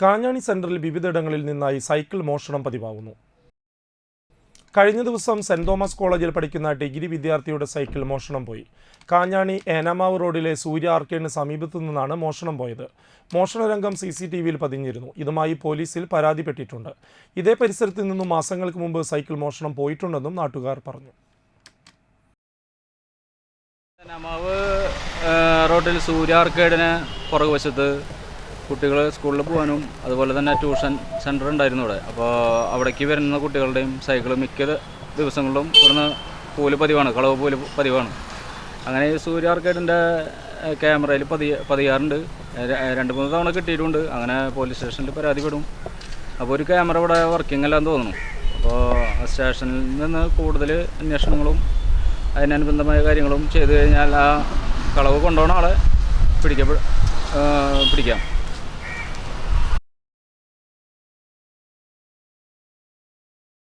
കാഞ്ഞാണി സെന്ററിൽ വിവിധയിടങ്ങളിൽ നിന്നായി സൈക്കിൾ മോഷണം പതിവാകുന്നു. കഴിഞ്ഞ ദിവസം സെന്റ് തോമസ് കോളേജിൽ പഠിക്കുന്ന ഡിഗ്രി വിദ്യാർത്ഥിയുടെ സൈക്കിൾ മോഷണം പോയി. കാഞ്ഞാണി ഏനാമാവ് റോഡിലെ സൂര്യ ആർക്കേഡിന് സമീപത്തു നിന്നാണ് മോഷണം പോയത്. മോഷണരംഗം സി സി ടി വിയിൽ പതിഞ്ഞിരുന്നു. ഇതുമായി പോലീസിൽ പരാതിപ്പെട്ടിട്ടുണ്ട് ഇതേ പരിസരത്ത് നിന്നും മാസങ്ങൾക്ക് മുമ്പ് സൈക്കിൾ മോഷണം പോയിട്ടുണ്ടെന്നും നാട്ടുകാർ പറഞ്ഞു. റോഡിൽ സൂര്യ ആർക്കേഡിന് പുറകുവശത്ത് കുട്ടികൾ സ്കൂളിൽ പോകാനും അതുപോലെ തന്നെ ട്യൂഷൻ സെന്റർ ഉണ്ടായിരുന്നു ഇവിടെ. അപ്പോൾ അവിടേക്ക് വരുന്ന കുട്ടികളുടെയും സൈക്കിൾ മിക്ക ദിവസങ്ങളിലും ഇവിടുന്ന് പൂൽ പതിവാണ് കളവ് പൂൽ പതിവാണ്. അങ്ങനെ ഈ സൂര്യ ആർക്കേഡിന്റെ ക്യാമറയിൽ പതി പതിയാറുണ്ട്. രണ്ട് മൂന്ന് തവണ കിട്ടിയിട്ടുണ്ട്. അങ്ങനെ പോലീസ് സ്റ്റേഷനിൽ പരാതിപ്പെടും. അപ്പോൾ ഒരു ക്യാമറ ഇവിടെ വർക്കിംഗ് അല്ലാന്ന് തോന്നുന്നു. അപ്പോൾ സ്റ്റേഷനിൽ നിന്ന് കൂടുതൽ അന്വേഷണങ്ങളും അതിനനുബന്ധമായ കാര്യങ്ങളും ചെയ്തു കഴിഞ്ഞാൽ ആ കളവ് കൊണ്ടുപോകണ ആളെ പിടിക്കപ്പെ പിടിക്കാം.